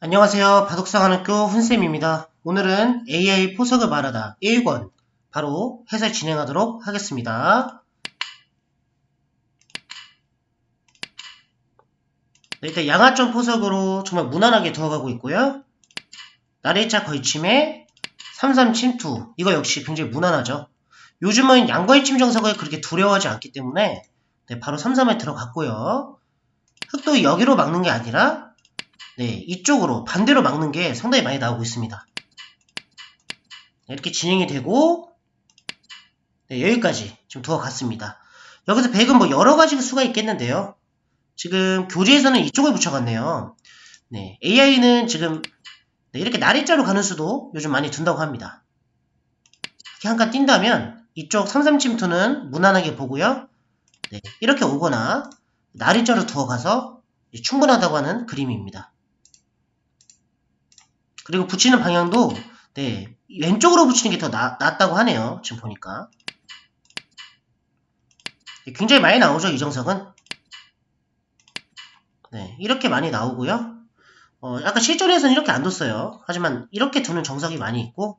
안녕하세요. 바둑상한학교 훈쌤입니다. 오늘은 AI 포석을 말하다 1권 바로 해설 진행하도록 하겠습니다. 네, 일단 양화점 포석으로 정말 무난하게 들어가고 있고요. 나래차 걸침에 33 침투 이거 역시 굉장히 무난하죠. 요즘은 양걸침 정석을 그렇게 두려워하지 않기 때문에 네, 바로 33에 들어갔고요. 흑도 여기로 막는 게 아니라 네, 이쪽으로 반대로 막는 게 상당히 많이 나오고 있습니다. 네, 이렇게 진행이 되고 네, 여기까지 지금 들어갔습니다. 여기서 100은 뭐 여러 가지 수가 있겠는데요. 지금 교재에서는 이쪽을 붙여갔네요. 네, AI는 지금 네, 이렇게 나리자로 가는 수도 요즘 많이 둔다고 합니다. 이렇게 한 칸 뛴다면 이쪽 33침투는 무난하게 보고요. 네, 이렇게 오거나 나리자로 두어 가서 충분하다고 하는 그림입니다. 그리고 붙이는 방향도 네, 왼쪽으로 붙이는 게 더 낫다고 하네요. 지금 보니까. 네, 굉장히 많이 나오죠, 이정석은. 네, 이렇게 많이 나오고요. 어, 약간 실전에서는 이렇게 안 뒀어요. 하지만 이렇게 두는 정석이 많이 있고,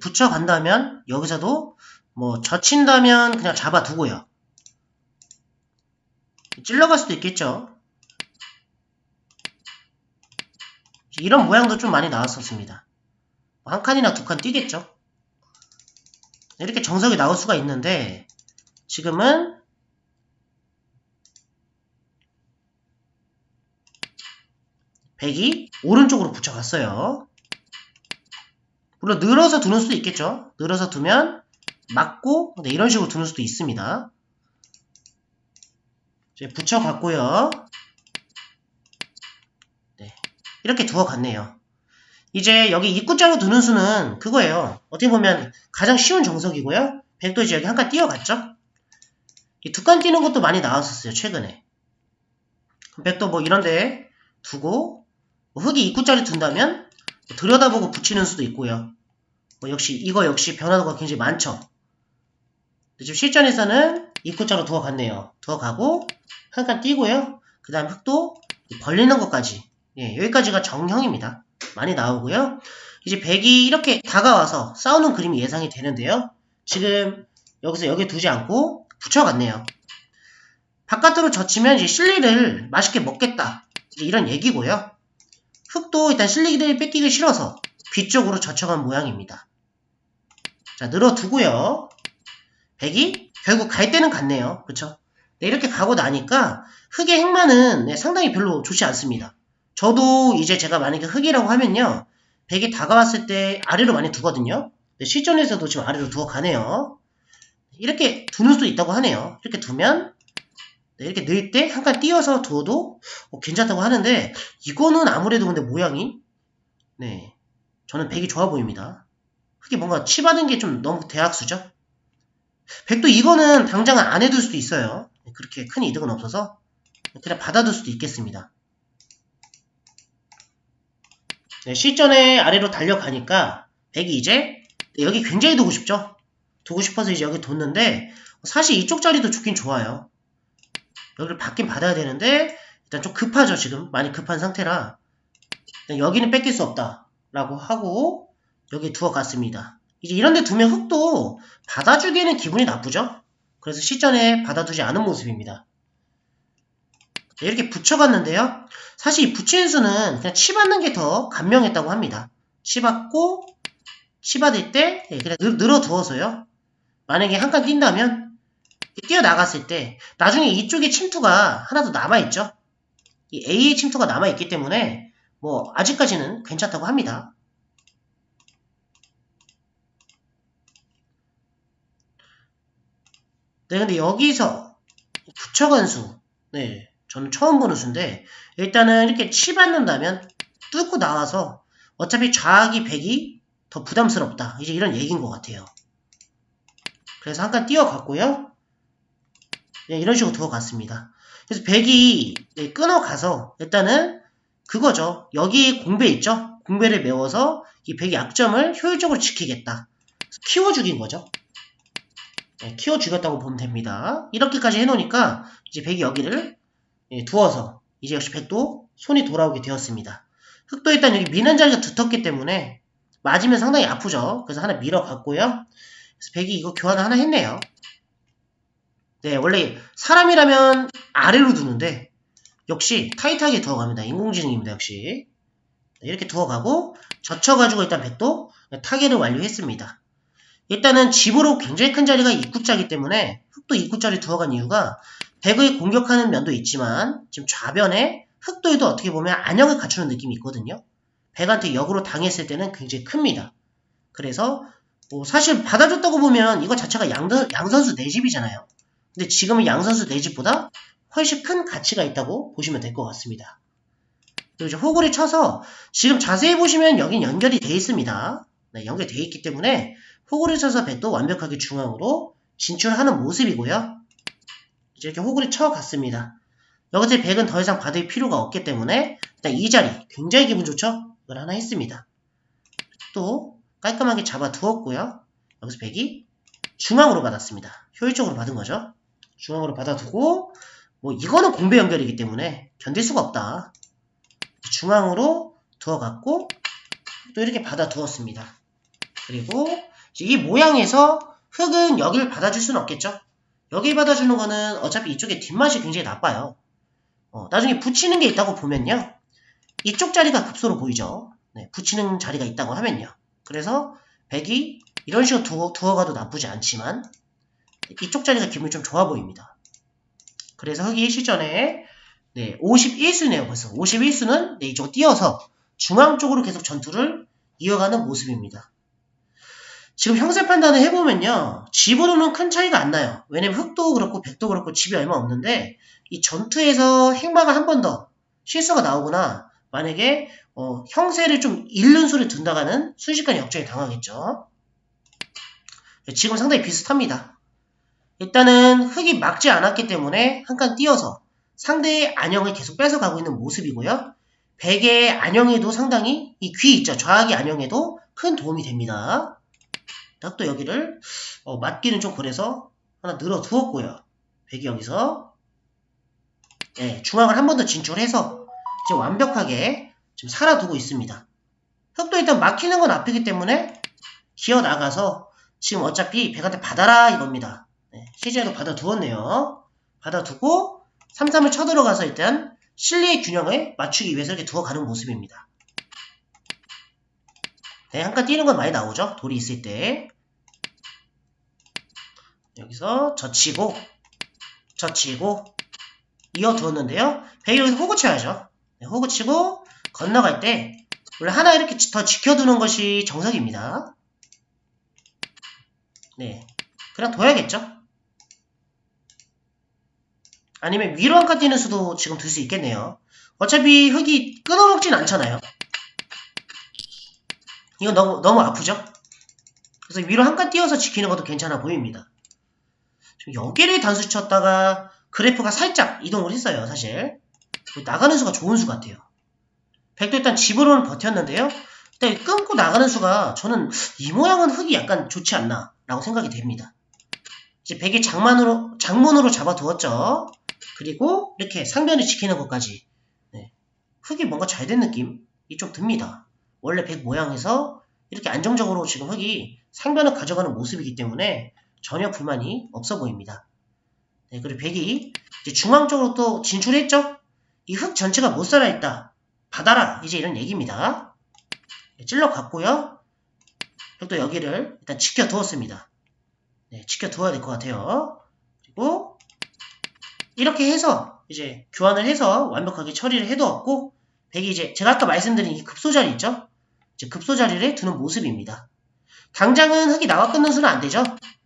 붙여간다면 여기서도 뭐 젖힌다면 그냥 잡아두고요. 찔러갈 수도 있겠죠. 이런 모양도 좀 많이 나왔었습니다. 한 칸이나 두 칸 뛰겠죠. 이렇게 정석이 나올 수가 있는데 지금은 백이 오른쪽으로 붙여갔어요. 물론 늘어서 두는 수도 있겠죠. 늘어서 두면 맞고 네, 이런 식으로 두는 수도 있습니다. 이제 붙여갔고요. 네, 이렇게 두어갔네요. 이제 여기 입구자로 두는 수는 그거예요. 어떻게 보면 가장 쉬운 정석이고요. 백도 여기 한칸 띄어갔죠? 이 두 칸 띄는 것도 많이 나왔었어요, 최근에. 백도 뭐 이런데 두고 뭐 흙이 입구자리 둔다면 뭐 들여다보고 붙이는 수도 있고요. 뭐 역시 이거 역시 변화도가 굉장히 많죠. 지금 실전에서는 입구자로 두어갔네요. 두어가고 한 칸 띄고요. 그 다음 흙도 벌리는 것까지 예, 여기까지가 정형입니다. 많이 나오고요. 이제 백이 이렇게 다가와서 싸우는 그림이 예상이 되는데요. 지금 여기서 여기 두지 않고 붙여갔네요. 바깥으로 젖히면 이제 실리를 맛있게 먹겠다. 이런 얘기고요. 흙도 일단 실리를 뺏기기 싫어서 뒤쪽으로 젖혀간 모양입니다. 자, 늘어두고요. 백이 결국 갈 때는 갔네요. 네, 이렇게 가고 나니까 흙의 행만은 네, 상당히 별로 좋지 않습니다. 저도 이제 제가 만약에 흙이라고 하면요. 백이 다가왔을 때 아래로 많이 두거든요. 네, 실전에서도 지금 아래로 두어 가네요. 이렇게 두는 수도 있다고 하네요. 이렇게 두면 네, 이렇게 넣을 때 한 칸 띄어서 두어도 어, 괜찮다고 하는데 이거는 아무래도 근데 모양이 네 저는 백이 좋아 보입니다. 흙이 뭔가 치받은 게 좀 너무 대학수죠. 백도 이거는 당장은 안 해둘 수도 있어요. 그렇게 큰 이득은 없어서 그냥 받아둘 수도 있겠습니다. 네, 실전에 아래로 달려가니까 백이 이제 네, 여기 굉장히 두고 싶죠. 두고 싶어서 이제 여기 뒀는데 사실 이쪽 자리도 좋긴 좋아요. 여기를 받긴 받아야 되는데 일단 좀 급하죠 지금 많이 급한 상태라 여기는 뺏길 수 없다 라고 하고 여기 두어 갔습니다. 이제 이런 데 두면 흙도 받아주기에는 기분이 나쁘죠? 그래서 실전에 받아두지 않은 모습입니다. 네, 이렇게 붙여갔는데요. 사실 이 붙이는 수는 그냥 치받는 게더 간명했다고 합니다. 치받고 치받을 때 예, 그냥 늘, 늘어두어서요. 만약에 한 칸 뛴다면 뛰어나갔을 때 나중에 이쪽에 침투가 하나 더 남아있죠. 이 A의 침투가 남아있기 때문에 뭐 아직까지는 괜찮다고 합니다. 네, 근데 여기서 붙여간 수, 네, 저는 처음 보는 수인데 일단은 이렇게 치받는다면 뚫고 나와서 어차피 좌악이 100이 더 부담스럽다. 이제 이런 얘기인 것 같아요. 그래서 한칸 띄어갔고요. 네, 이런 식으로 두어갔습니다. 그래서 100이 네, 끊어가서 일단은 그거죠. 여기 공배 있죠? 공배를 메워서 이 100의 약점을 효율적으로 지키겠다. 키워 죽인 거죠. 네, 키워 죽였다고 보면 됩니다. 이렇게까지 해놓으니까 이제 100이 여기를 예, 두어서 이제 역시 백도 손이 돌아오게 되었습니다. 흑도 일단 여기 미는 자리가 두텁기 때문에 맞으면 상당히 아프죠. 그래서 하나 밀어갔고요. 그래서 백이 이거 교환을 하나 했네요. 네, 원래 사람이라면 아래로 두는데 역시 타이트하게 두어갑니다. 인공지능입니다. 역시 네, 이렇게 두어가고 젖혀가지고 일단 백도 타겟을 완료했습니다. 일단은 집으로 굉장히 큰 자리가 입구자이기 때문에 흑도 입구자리 두어간 이유가 백의 공격하는 면도 있지만 지금 좌변에 흑도에도 어떻게 보면 안형을 갖추는 느낌이 있거든요. 백한테 역으로 당했을 때는 굉장히 큽니다. 그래서 뭐 사실 받아줬다고 보면 이거 자체가 양, 양선수 내 집이잖아요. 근데 지금은 양선수 내 집보다 훨씬 큰 가치가 있다고 보시면 될 것 같습니다. 그리고 이제 호구를 쳐서 지금 자세히 보시면 여긴 연결이 돼 있습니다. 네, 연결돼 있기 때문에 호구를 쳐서 백도 완벽하게 중앙으로 진출하는 모습이고요. 이제 이렇게 호구를 쳐갔습니다. 여기서 백은 더 이상 받을 필요가 없기 때문에 일단 이 자리 굉장히 기분 좋죠? 이걸 하나 했습니다. 또 깔끔하게 잡아두었고요. 여기서 백이 중앙으로 받았습니다. 효율적으로 받은 거죠. 중앙으로 받아두고 뭐 이거는 공배 연결이기 때문에 견딜 수가 없다. 중앙으로 두어갔고 또 이렇게 받아두었습니다. 그리고 이 모양에서 흙은 여기를 받아줄 수는 없겠죠. 여기 받아주는 거는 어차피 이쪽에 뒷맛이 굉장히 나빠요. 어, 나중에 붙이는 게 있다고 보면요. 이쪽 자리가 급소로 보이죠. 네, 붙이는 자리가 있다고 하면요. 그래서 백이 이런 식으로 두어, 두어가도 나쁘지 않지만 이쪽 자리가 기분이 좀 좋아 보입니다. 그래서 흑이 시전에 네, 51수네요. 벌써 51수는 네, 이쪽 띄어서 중앙 쪽으로 계속 전투를 이어가는 모습입니다. 지금 형세 판단을 해보면요. 집으로는 큰 차이가 안 나요. 왜냐면 흑도 그렇고 백도 그렇고 집이 얼마 없는데 이 전투에서 행마가 한 번 더 실수가 나오거나 만약에 어, 형세를 좀 잃는 수를 둔다가는 순식간에 역전이 당하겠죠. 네, 지금 상당히 비슷합니다. 일단은 흑이 막지 않았기 때문에 한 칸 띄어서 상대의 안형을 계속 뺏어가고 있는 모습이고요. 백의 안형에도 상당히 이 귀 있죠. 좌악의 안형에도 큰 도움이 됩니다. 딱또 여기를 어, 맞기는 좀 그래서 하나 늘어 두었고요. 백이 여기서 네, 중앙을 한 번 더 진출해서 지금 완벽하게 지금 살아두고 있습니다. 흑도 일단 막히는 건 앞이기 때문에 기어 나가서 지금 어차피 백한테 받아라 이겁니다. 네, 시제도 받아두었네요. 받아두고 3-3을 쳐들어가서 일단 실리의 균형을 맞추기 위해서 이렇게 두어가는 모습입니다. 네, 한칸 뛰는 건 많이 나오죠. 돌이 있을 때. 여기서 젖히고 젖히고 이어 두었는데요. 배이 여기서 호구 쳐야죠. 네, 호구 치고 건너갈 때 원래 하나 이렇게 더 지켜두는 것이 정석입니다. 네, 그냥 둬야겠죠. 아니면 위로 한 칸 뛰는 수도 지금 들 수 있겠네요. 어차피 흙이 끊어먹진 않잖아요. 이건 너무, 너무 아프죠? 그래서 위로 한 칸 띄어서 지키는 것도 괜찮아 보입니다. 여기를 단수 쳤다가 그래프가 살짝 이동을 했어요, 사실. 나가는 수가 좋은 수 같아요. 백도 일단 집으로는 버텼는데요. 일단 끊고 나가는 수가 저는 이 모양은 흙이 약간 좋지 않나 라고 생각이 됩니다. 이제 백이 장만으로, 장문으로 잡아두었죠. 그리고 이렇게 상변을 지키는 것까지 네. 흙이 뭔가 잘 된 느낌이 좀 듭니다. 원래 백 모양에서 이렇게 안정적으로 지금 흙이 상변을 가져가는 모습이기 때문에 전혀 불만이 없어 보입니다. 네, 그리고 백이 이제 중앙 쪽으로 또 진출했죠? 이 흙 전체가 못 살아있다. 받아라. 이제 이런 얘기입니다. 네, 찔러 갔고요. 또 여기를 일단 지켜두었습니다. 네, 지켜두어야 될 것 같아요. 그리고 이렇게 해서 이제 교환을 해서 완벽하게 처리를 해두었고 백이 이제 제가 아까 말씀드린 이 급소 자리 있죠? 급소 자리를 두는 모습입니다. 당장은 흙이 나와 끊는 수는 안 되죠?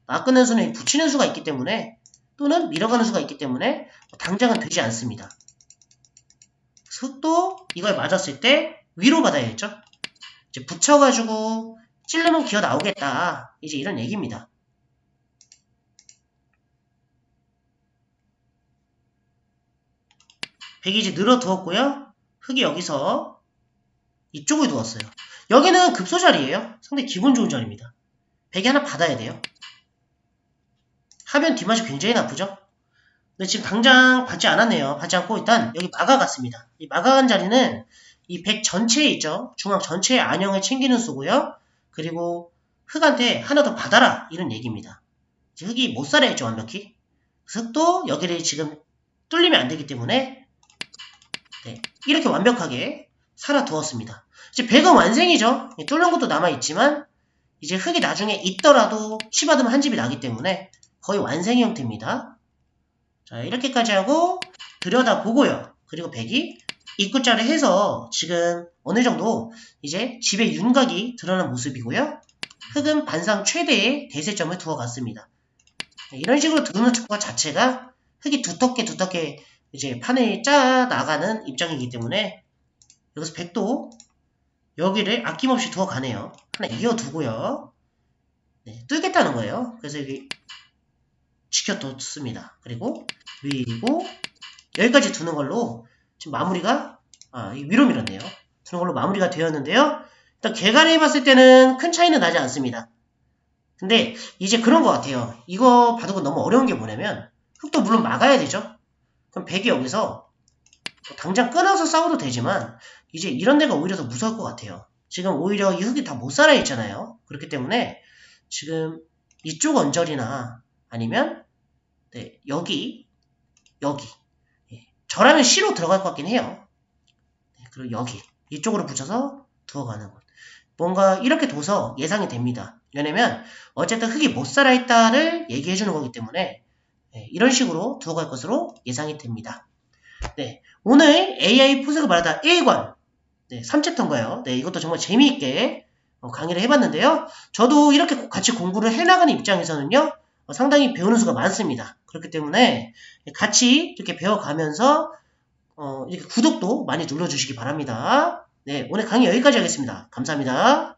나와 끊는 수는 붙이는 수가 있기 때문에 또는 밀어가는 수가 있기 때문에 당장은 되지 않습니다. 흙도 이걸 맞았을 때 위로 받아야겠죠? 이제 붙여가지고 찔르면 기어 나오겠다. 이제 이런 얘기입니다. 백이 이제 늘어 두었고요. 흙이 여기서 이쪽을 두었어요. 여기는 급소 자리예요. 상당히 기분 좋은 자리입니다. 백이 하나 받아야 돼요. 하면 뒷맛이 굉장히 나쁘죠? 근데 지금 당장 받지 않았네요. 받지 않고 일단 여기 막아갔습니다. 이 막아간 자리는 이 100 전체에 있죠. 중앙 전체의 안형을 챙기는 수고요. 그리고 흑한테 하나 더 받아라 이런 얘기입니다. 흑이 못 살아 있죠 완벽히. 흑도 여기를 지금 뚫리면 안 되기 때문에 네, 이렇게 완벽하게 살아두었습니다. 이제 백은 완생이죠. 이 뚫는 것도 남아있지만 이제 흑이 나중에 있더라도 치받으면 한 집이 나기 때문에 거의 완생의 형태입니다. 자 이렇게까지 하고 들여다보고요. 그리고 백이 입구자를 해서 지금 어느 정도 이제 집의 윤곽이 드러난 모습이고요. 흑은 반상 최대의 대세점을 두어갔습니다. 네, 이런 식으로 두는 척과 자체가 흑이 두텁게 두텁게 이제 판을 짜 나가는 입장이기 때문에 여기서 백도 여기를 아낌없이 두어 가네요. 하나 이어두고요. 네, 뚫겠다는 거예요. 그래서 여기 지켜뒀습니다. 그리고 위고 여기까지 두는 걸로 지금 마무리가 아, 이 위로 밀었네요. 두는 걸로 마무리가 되었는데요. 일단 개간을 해봤을 때는 큰 차이는 나지 않습니다. 근데 이제 그런 것 같아요. 이거 바둑은 너무 어려운 게 뭐냐면 흑도 물론 막아야 되죠. 그럼 백이 여기서 뭐 당장 끊어서 싸워도 되지만 이제 이런 데가 오히려 더 무서울 것 같아요. 지금 오히려 이 흑이 다 못 살아 있잖아요. 그렇기 때문에 지금 이쪽 언저리나 아니면 네, 여기 여기 예, 저라면 C로 들어갈 것 같긴 해요. 네, 그리고 여기 이쪽으로 붙여서 두어가는 것. 뭔가 이렇게 둬서 예상이 됩니다. 왜냐면 어쨌든 흑이 못 살아 있다를 얘기해 주는 거기 때문에 네, 이런 식으로 두어갈 것으로 예상이 됩니다. 네, 오늘 AI 포스가 말하다 1관 네, 3챕터인가요? 네, 이것도 정말 재미있게 어, 강의를 해봤는데요. 저도 이렇게 같이 공부를 해나가는 입장에서는요, 어, 상당히 배우는 수가 많습니다. 그렇기 때문에 같이 이렇게 배워가면서 어, 이렇게 구독도 많이 눌러주시기 바랍니다. 네, 오늘 강의 여기까지 하겠습니다. 감사합니다.